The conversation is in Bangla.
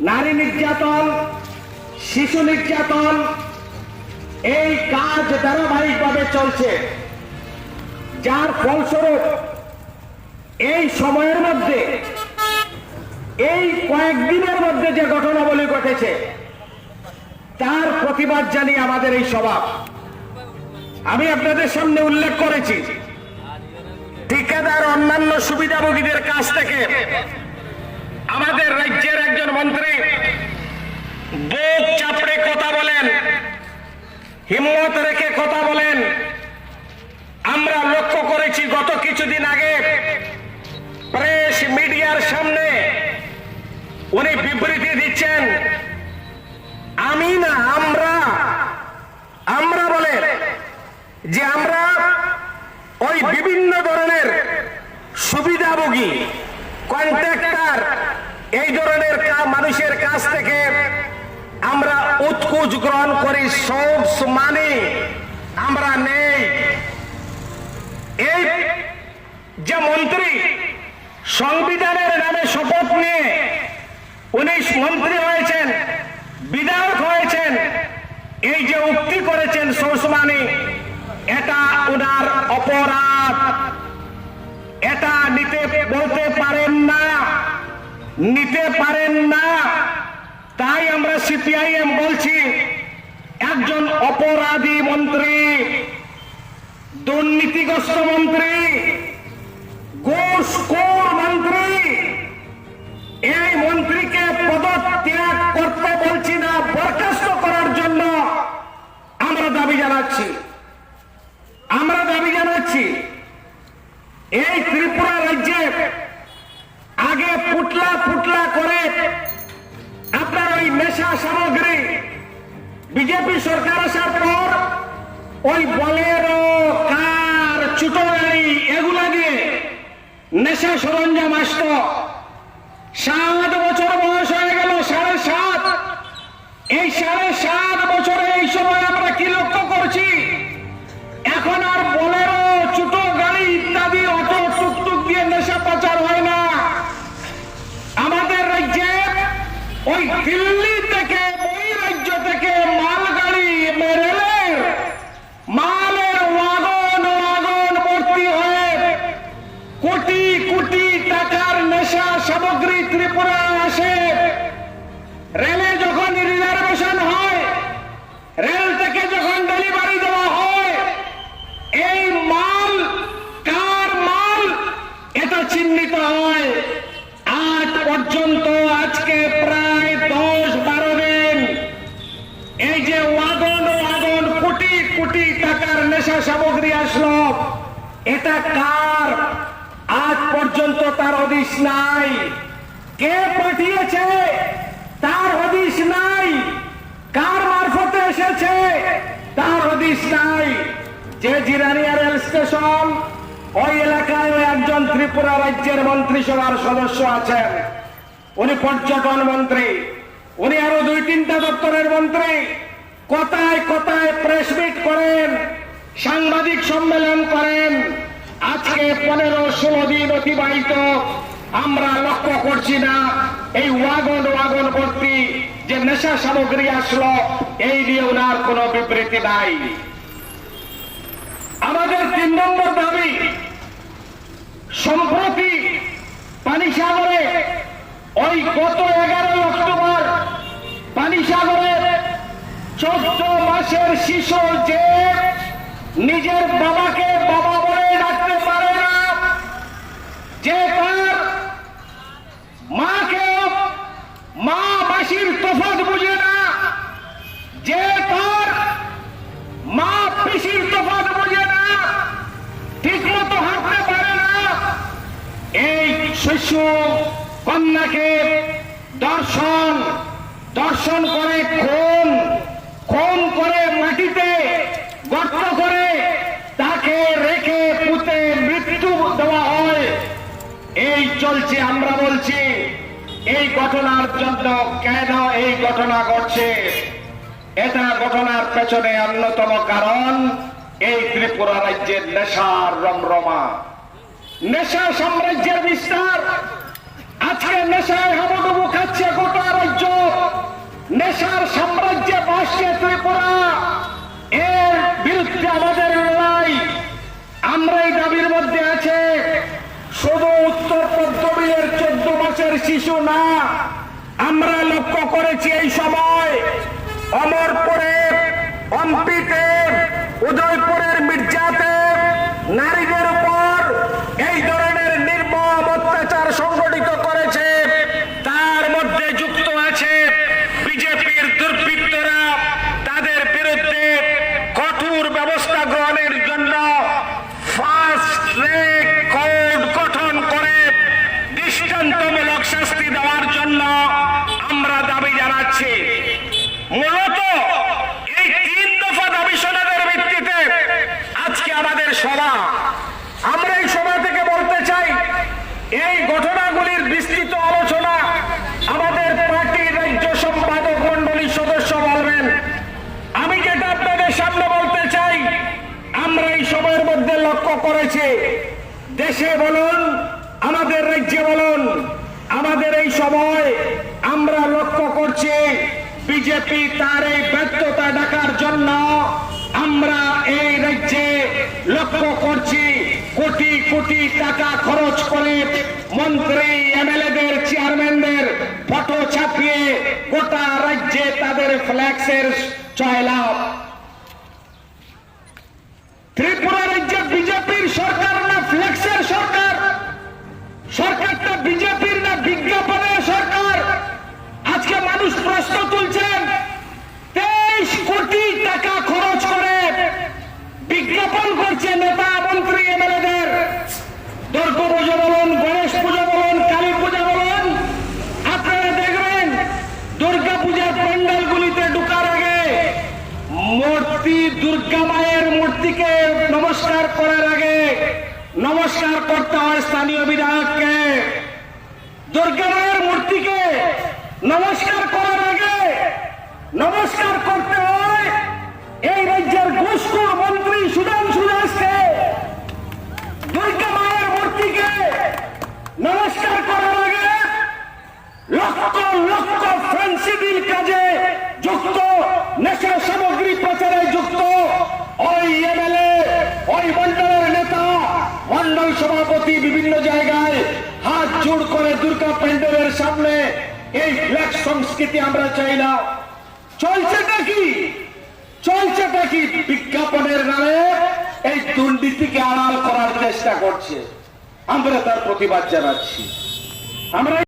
নারী নির্যাতন, শিশু নির্যাতন, এই কাজ ধারাবাহিকভাবে চলছে। যার ফলস্বরূপ এই সময়ের মধ্যে, এই কয়েকদিনের মধ্যে যে ঘটনাবলী ঘটেছে, তার প্রতিবাদ জানিয়ে আমাদের এই সভা। আমি আপনাদের সামনে উল্লেখ করেছি, ঠিকাদার অন্যান্য সুবিধাভোগীদের কাছ থেকে আমাদের রাজ্যের একজন মন্ত্রী বুক চাপড়ে কথা বলেন হিম্মত রেখে কথা বলেন। আমরা লক্ষ্য করেছি গত কিছুদিন আগে প্রেস মিডিয়ার সামনে উনি বিবৃতি দিচ্ছেন, আমি না, আমরা আমরা বলে যে আমরা ওই বিভিন্ন ধরনের সুবিধাভোগী, কন্ট্রাক্টর, এই ধরনের মানুষের কাছ থেকে আমরা উৎকুচ গ্রহণ করি সব মানে আমরা নেই। এই যে মন্ত্রী সংবিধানের নামে শপথ নিয়ে উনি মন্ত্রী হয়েছেন, বিধায়ক হয়েছেন, এই যে উক্তি করেছেন সৌসমানি এটা ওনার অপরাধ। এটা নিতে বলতে পারেন না, নিতে পারেন না। তাই আমরা সিপিআইএম বলছি, একজন অপরাধী মন্ত্রী, দুর্নীতিগ্রস্ত মন্ত্রী, ঘুষখোর মন্ত্রী, এই মন্ত্রীকে পদত্যাগ করতে বলছি না, বরখাস্ত করার জন্য আমরা দাবি জানাচ্ছি। আমরা দাবি জানাচ্ছি, এই ত্রিপুরা সামগ্রী বিজেপি সরকার আসার পর ওই বলেরো কার ছোট গাড়ি এগুলা দিয়ে নেশা সরঞ্জাম আসতো। সাত বছর বয়স হয়ে গেল, সাড়ে সাত। এই সাড়ে সাত বছরে এই সময় আমরা কি লক্ষ্য করছি? এখন আর বলেরো ছোট গাড়ি ইত্যাদি অটো টুকটুক দিয়ে নেশা পাচার হয় না। আমাদের রাজ্যে ওই দিল্লি থেকে, ওই রাজ্য থেকে মালগাড়ি রেলের মালের ওয়াগন ওয়াগন ভর্তি হয়ে কোটি কোটি টাকার নেশা সামগ্রী ত্রিপুরা এটা কার আজ পর্যন্ত তার হদিশ নাই। কে পাঠিয়েছে তার হদিশ নাই। কার মারফতে এসেছে তার হদিশ নাই। যে জিরানিয়া রেল স্টেশন, ওই এলাকায় একজন ত্রিপুরা রাজ্যের মন্ত্রিসভার সদস্য আছেন। উনি পর্যটন মন্ত্রী। উনি আরও দুই তিনটা দপ্তরের মন্ত্রী। কোথায় কোথায় প্রেস মিট করেন, সাংবাদিক সম্মেলন করেন আজকে পনেরো, ষোলো দিন অতিবাহিত। আমরা লক্ষ্য করছি না এই ওয়াগন ওয়াগন ভর্তি যে নেশা সামগ্রী আসলো, এই নিয়ে ওনার কোনো বিবৃতি নাই। আমাদের তিন নম্বর দাবি, সম্প্রতি পানিসাগরে ওই গত এগারোই অক্টোবর পানিসাগরে চোদ্দ মাসের শিশু যে নিজের বাবাকে বাবা শিশু কন্যাকে দর্শন দর্শন করে খুন খুন করে মাটিতে গর্ত করে তাকে রেখে পুঁতে মৃত্যু দেওয়া হয়। এই চলছে, আমরা বলছি, এই ঘটনার জন্য কেন এই ঘটনা ঘটছে? এটা ঘটনার পেছনে অন্যতম কারণ, এই ত্রিপুরা রাজ্যের নেশার রমরমা। নেশা সাম্রাজ্যের বিস্তার। আজকে নেশায় হাবুডুবু খাচ্ছে গোটা রাজ্য। নেশার সাম্রাজ্যে বসছে ত্রিপুরা। এর বিরুদ্ধে আমাদের লড়াই। আমরা এই দাবির মধ্যে আছে। শুধু উত্তর পদ্মবীর চোদ্দ মাসের শিশু না, আমরা লক্ষ্য করেছি এই সময় অমরপুরে, অম্পিতে, উদয়পুর দেশে বলুন, আমাদের রাজ্যে বলুন, আমাদের এই সময় আমরা লক্ষ্য করছি বিজেপি তার এই ব্যর্থতা ডাকার জন্য আমরা এই রাজ্যে লক্ষ্য করছি কোটি কোটি টাকা খরচ করে মন্ত্রী এমএলএদের চেয়ারম্যানদের ফটো ছাপিয়ে গোটা রাজ্যে তাদের ফ্ল্যাক্সের চয়লাভ নমস্কার করতে হয় স্থানীয় বিধায়ককে। দুর্গা মায়ের মূর্তিকে নমস্কার করার আগে নমস্কার করতে হয় এই রাজ্যের ঘুষখোর এই ব্ল্যাক সংস্কৃতি আমরা চাই না। চলছেটা কি? চলছেটা কি? বিজ্ঞাপনের নামে এই দুর্নীতিকে আড়াল করার চেষ্টা করছে। আমরা তার প্রতিবাদ জানাচ্ছি। আমরা